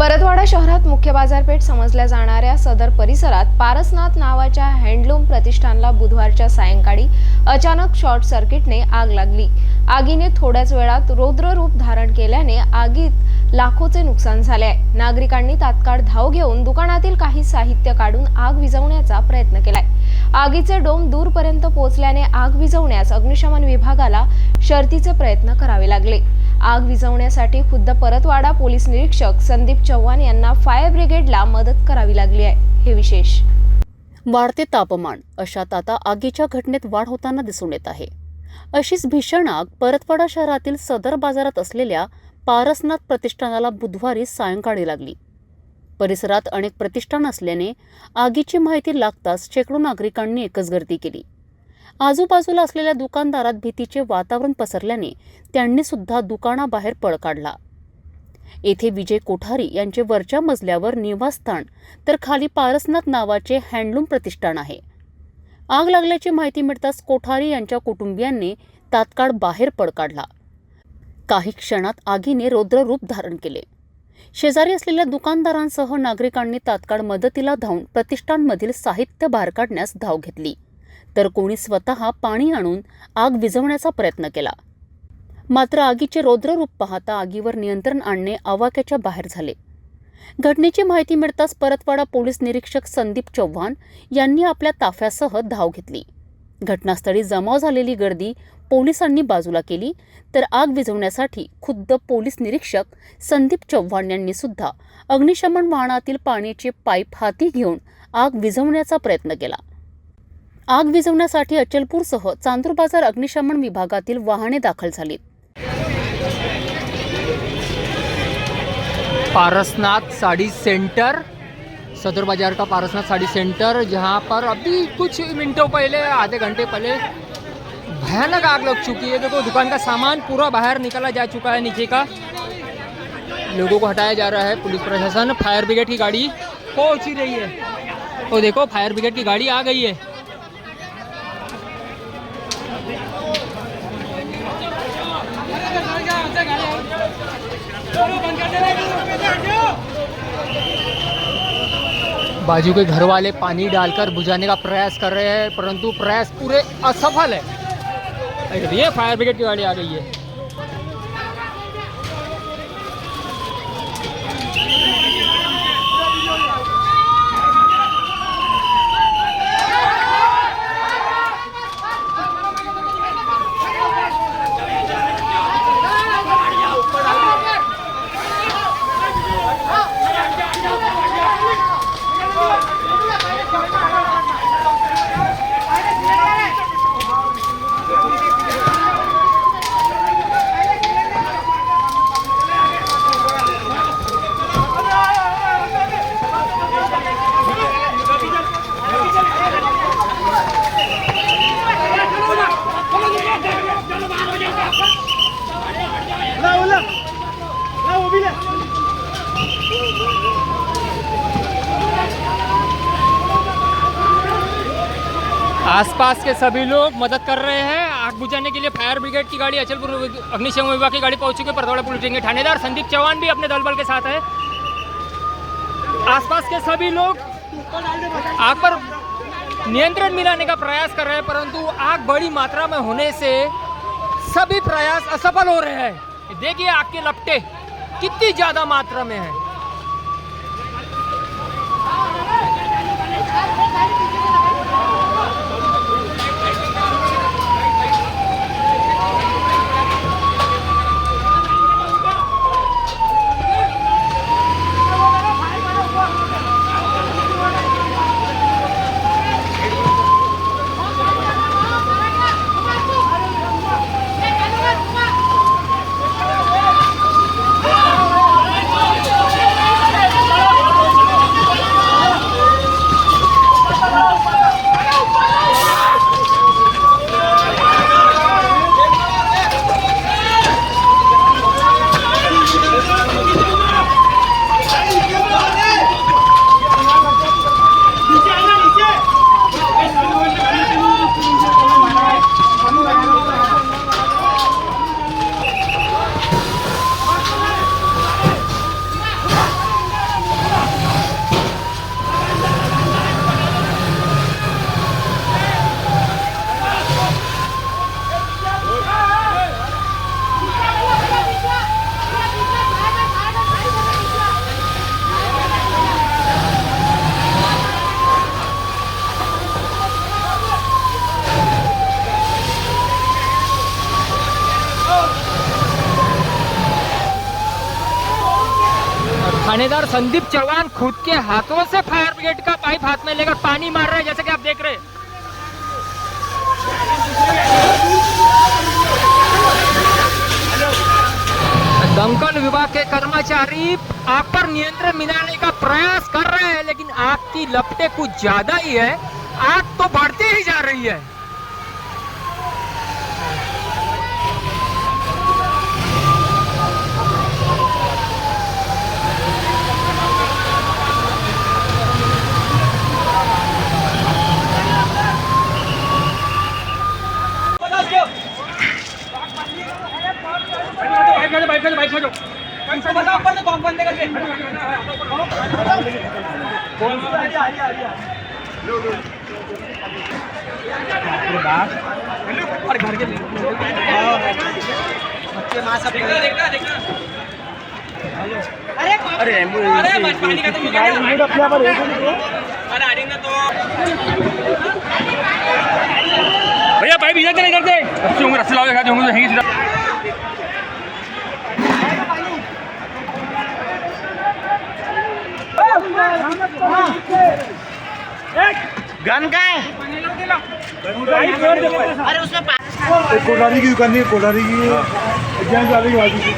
परतवाडा शहरात मुख्य बाजारपेठ समजल्या जाणाऱ्या सदर परिसरात पारसनाथ नावाच्या हँडलूम प्रतिष्ठानला बुधवारच्या सायंकाळी अचानक शॉर्ट सर्किटने आग लागली. आगीने थोड्याच वेळात रौद्र रूप धारण केल्याने आगीत लाखोचे नुकसान झाले. आहे नागरिकांनी तात्काळ धाव घेऊन दुकानातील काही साहित्य काढून आग विझवण्याचा प्रयत्न केलाय. आगीचे डोम दूरपर्यंत पोहोचल्याने आग विझवण्यास अग्निशमन विभागाला शर्तीचे प्रयत्न करावे लागले. आग विझवण्यासाठी खुद्द परतवाडा पोलीस निरीक्षक संदीप चव्हाण यांना फायर ब्रिगेडला मदत करावी लागली आहे. हे विशेष. वाढते तापमान. अशात आता आगीच्या घटनेत वाढ होताना दिसून येत आहे. अशीच भीषण आग परतवाडा शहरातील सदर बाजारात असलेल्या पारसनाथ प्रतिष्ठानाला बुधवारी सायंकाळी लागली. परिसरात अनेक प्रतिष्ठान असल्याने आगीची माहिती लागताच शेकडो नागरिकांनी एकच गर्दी केली. आजूबाजूला असलेल्या दुकानदारात भीतीचे वातावरण पसरल्याने त्यांनी सुद्धा दुकानाबाहेर पळ काढला. येथे विजय कोठारी यांचे वरच्या मजल्यावर निवासस्थान तर खाली पारसनाथ नावाचे हँडलूम प्रतिष्ठान आहे. आग लागल्याची माहिती मिळताच कोठारी यांच्या कुटुंबियांनी तात्काळ बाहेर पळ काढला. काही क्षणात आगीने रौद्ररूप धारण केले. शेजारी असलेल्या दुकानदारांसह नागरिकांनी तात्काळ मदतीला धावून प्रतिष्ठानमधील साहित्य बाहेर काढण्यास धाव घेतली. तर कोणी स्वतः पाणी आणून आग विझवण्याचा प्रयत्न केला. मात्र आगीचे रौद्ररूप पाहता आगीवर नियंत्रण आणणे आवाक्याच्या बाहेर झाले. घटनेची माहिती मिळताच परतवाडा पोलीस निरीक्षक संदीप चव्हाण यांनी आपल्या ताफ्यासह धाव घेतली. घटनास्थळी जमाव झालेली गर्दी पोलिसांनी बाजूला केली तर आग विझवण्यासाठी खुद्द पोलीस निरीक्षक संदीप चव्हाण यांनी सुद्धा अग्निशमन वाहनातील पाण्याचे पाईप हाती घेऊन आग विझवण्याचा प्रयत्न केला. आग विझवण्यासाठी अचलपूरसह चांदूर बाजार अग्निशमन विभागातील वाहने दाखल झालीत. पारसनाथ साड़ी सेंटर सदर बाजार का पारसनाथ साड़ी सेंटर जहाँ पर अभी कुछ मिनटों पहले आधे घंटे पहले भयानक आग लग चुकी है। देखो दुकान का सामान पूरा बाहर निकाला जा चुका है नीचे का। लोगों को हटाया जा रहा है पुलिस प्रशासन फायर ब्रिगेड की गाड़ी पहुंच ही रही है। तो देखो फायर ब्रिगेड की गाड़ी आ गई है। बाजू के घर वाले पानी डालकर बुझाने का प्रयास कर रहे हैं, परंतु प्रयास पूरे असफल है। ये फायर ब्रिगेड की गाड़ी आ गई है। आसपास के सभी लोग मदद कर रहे हैं। आग बुझाने के लिए फायर ब्रिगेड की गाड़ी, अचलपुर अग्निशमन विभाग की गाड़ी पहुँच चुकी है। परतवाड़ा पुलिस के थानेदार संदीप चौहान भी अपने दल बल के साथ है। आसपास के सभी लोग आग पर नियंत्रण मिलाने का प्रयास कर रहे हैं, परंतु आग बड़ी मात्रा में होने से सभी प्रयास असफल हो रहे हैं। देखिए आग के लपटे कितनी ज़्यादा मात्रा में है। संदीप चौहान खुद के हाथों से फायर ब्रिगेड का पाइप हाथ में लेकर पानी मार रहे हैं, जैसे कि आप देख रहे हैं। दमकल विभाग के कर्मचारी आग पर नियंत्रण मिलाने का प्रयास कर रहे हैं, लेकिन आग की लपटें कुछ ज़्यादा ही है। आग तो बढ़ती ही जा रही है। और घर के बच्चे माँ सब अरे अरे अरे भैया भाई भी जाते नहीं करते अच्छी उम्र अस्सी लाओ गन का है अरे उसमें कोठारी की दुकान है कोठारी की एग्जाम चालू की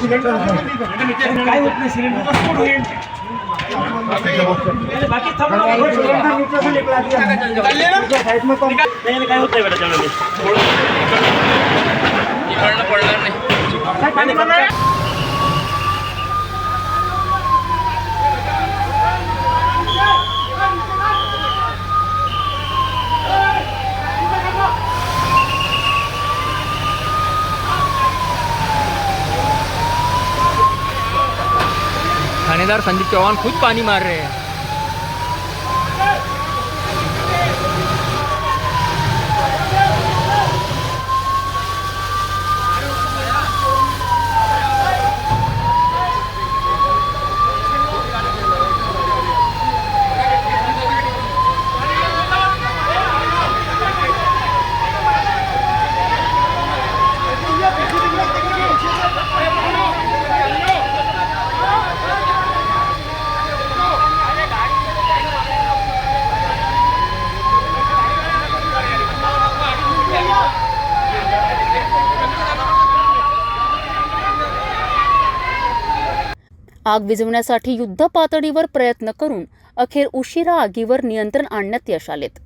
काय होत नाही सिलेंडर स्फोट होईल बाकी काय होत नाही बेटा त्यावेळेस थानेदार संदीप चौहान खुद पाणी मार रहे हैं। आग विझवण्यासाठी युद्ध पातळीवर प्रयत्न करून अखेर उशिरा आगीवर नियंत्रण आणण्यात यश आलेत.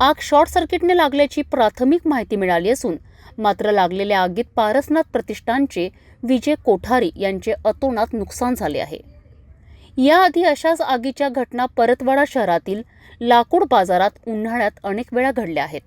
आग शॉर्ट सर्किटने लागल्याची प्राथमिक माहिती मिळाली असून मात्र लागलेल्या आगीत पारसनाथ प्रतिष्ठानचे विजय कोठारी यांचे अतोनात नुकसान झाले आहे. याआधी अशाच आगीच्या घटना परतवाडा शहरातील लाकूड बाजारात उन्हाळ्यात अनेक वेळा घडल्या आहेत.